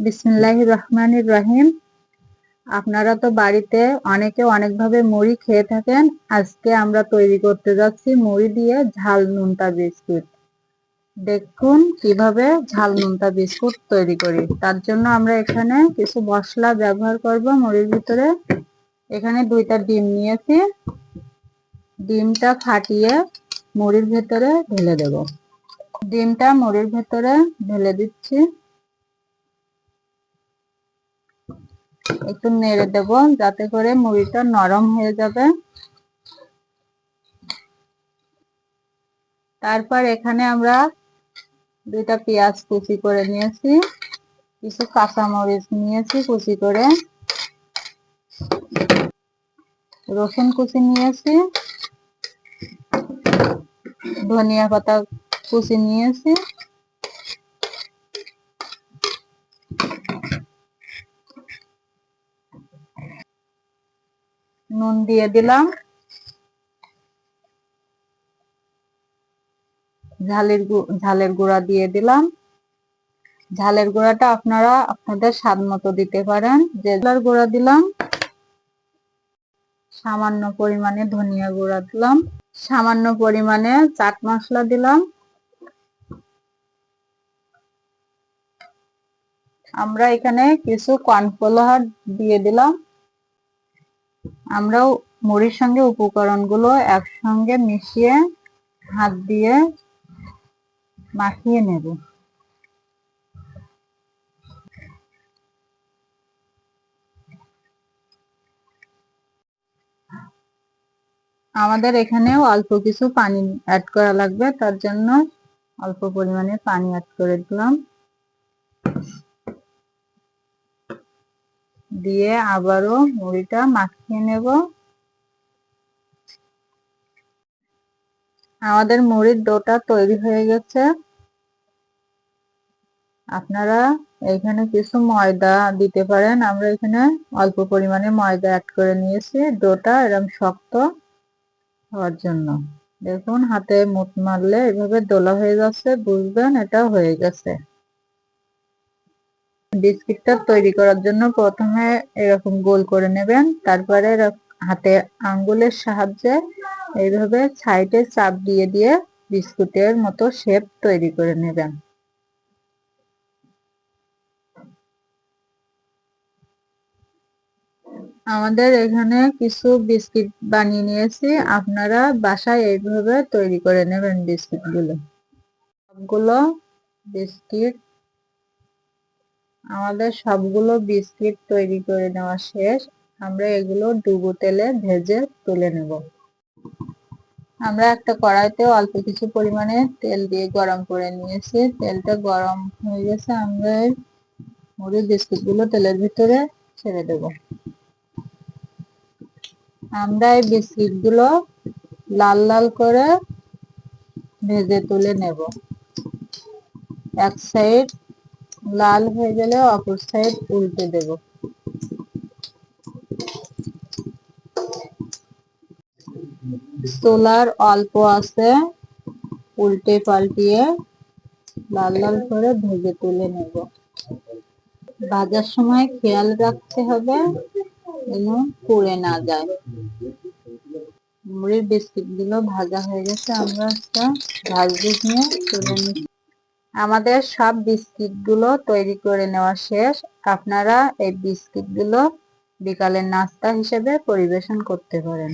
বিসমিল্লাহ রহমানির রহিম আপনারা তো বাড়িতে অনেকে অনেকভাবে মুড়ি খেয়ে থাকেন। আজকে আমরা তৈরি করতে যাচ্ছি মুড়ি দিয়ে ঝাল নুনটা বিস্কুট। দেখুন কীভাবে ঝাল নুনটা বিস্কুট তৈরি করি। তার জন্য আমরা এখানে কিছু মশলা ব্যবহার করব মুড়ির ভিতরে। এখানে দুইটা ডিম নিয়েছি। ডিমটা ফাটিয়ে মুড়ির ভেতরে ঢেলে দেব। ডিমটা মুড়ির ভেতরে ঢেলে দিচ্ছি। একটু নেড়ে দেব যাতে করে মুড়িটা নরম হয়ে যাবে। তারপর এখানে আমরা দুইটা পেঁয়াজ কুচি করে নিয়েছি, কিছু কাঁচামরিচ নিয়েছি কুচি করে। রসুন কুচি নিয়েছি, ধনিয়া পাতা কুচি নিয়েছি। নুন দিয়ে দিলাম। ঝালের ঝালের গুঁড়া দিয়ে দিলাম। ঝালের গুঁড়াটা আপনারা আপনাদের স্বাদ মতো দিতে পারেন। জেলার গুঁড়া দিলাম, সামান্য পরিমাণে ধনিয়া গুঁড়া দিলাম, সামান্য পরিমাণে চাট মশলা দিলাম। আমরা এখানে কিছু কর্নফ্লাওয়ার দিয়ে দিলাম। আমরাও মুড়ির সঙ্গে উপকরণগুলো একসঙ্গে মিশিয়ে হাত দিয়ে মাখিয়ে নেব। আমাদের এখানেও অল্প কিছু পানি অ্যাড করা লাগবে, তার জন্য অল্প পরিমাণে পানি অ্যাড করে দিলাম। দিয়ে আবারও মুড়িটা মাখিয়ে নেব। আমাদের মুড়ির ডোটা তৈরি হয়ে গেছে। আপনারা এখানে কিছু ময়দা দিতে পারেন। আমরা এখানে অল্প পরিমাণে ময়দা অ্যাড করে নিয়েছি। ডোটা এরকম শক্ত হওয়ার জন্য। দেখুন, হাতে মুট মারলে এভাবে দোলা হয়ে যাচ্ছে, বুঝবেন এটা হয়ে গেছে। বিস্কিটটা তৈরি করার জন্য প্রথমে এরকম গোল করে নেবেন, তারপরে হাতে আঙ্গুলের সাহায্যে এইভাবে সাইডে চাপ দিয়ে দিয়ে বিস্কুটের মতো শেপ তৈরি করে নেবেন। আমাদের এখানে কিছু বিস্কিট বানিয়ে নিয়েছি, আপনারা বাসায় এইভাবে তৈরি করে নেবেন বিস্কিটগুলো সবগুলো বিস্কিট আমাদের সবগুলো বিস্কিট তৈরি করে নেওয়া শেষ। আমরা এগুলো ডুবো তেলে ভেজে তুলে নেব। আমরা একটা কড়াইতে অল্প কিছু পরিমাণে তেল দিয়ে গরম করে নিয়েছি। তেলটা গরম হয়ে গেছে, আমরা মুড়ির বিস্কিটগুলো তেলের ভিতরে ছেড়ে দেব। আমরা এই বিস্কিটগুলো লাল লাল করে ভেজে তুলে নেব। এক সাইড লাল হয়ে গেলে অপর সাইড উল্টে দেব। সোলার অল্প আছে, উল্টে পাল্টিয়ে লাল লাল করে ভেজে তুলে নেব। ভাজার সময় খেয়াল রাখতে হবে যেন পুড়ে না যায়। মুড়ির বিস্কিটগুলো ভাজা হয়ে গেছে, আমরা একটা ভাজতে নিয়ে তুলে নিচ্ছি। আমাদের সব বিস্কিটগুলো তৈরি করে নেওয়া শেষ। আপনারা এই বিস্কিটগুলো বিকালের নাস্তা হিসেবে পরিবেশন করতে পারেন।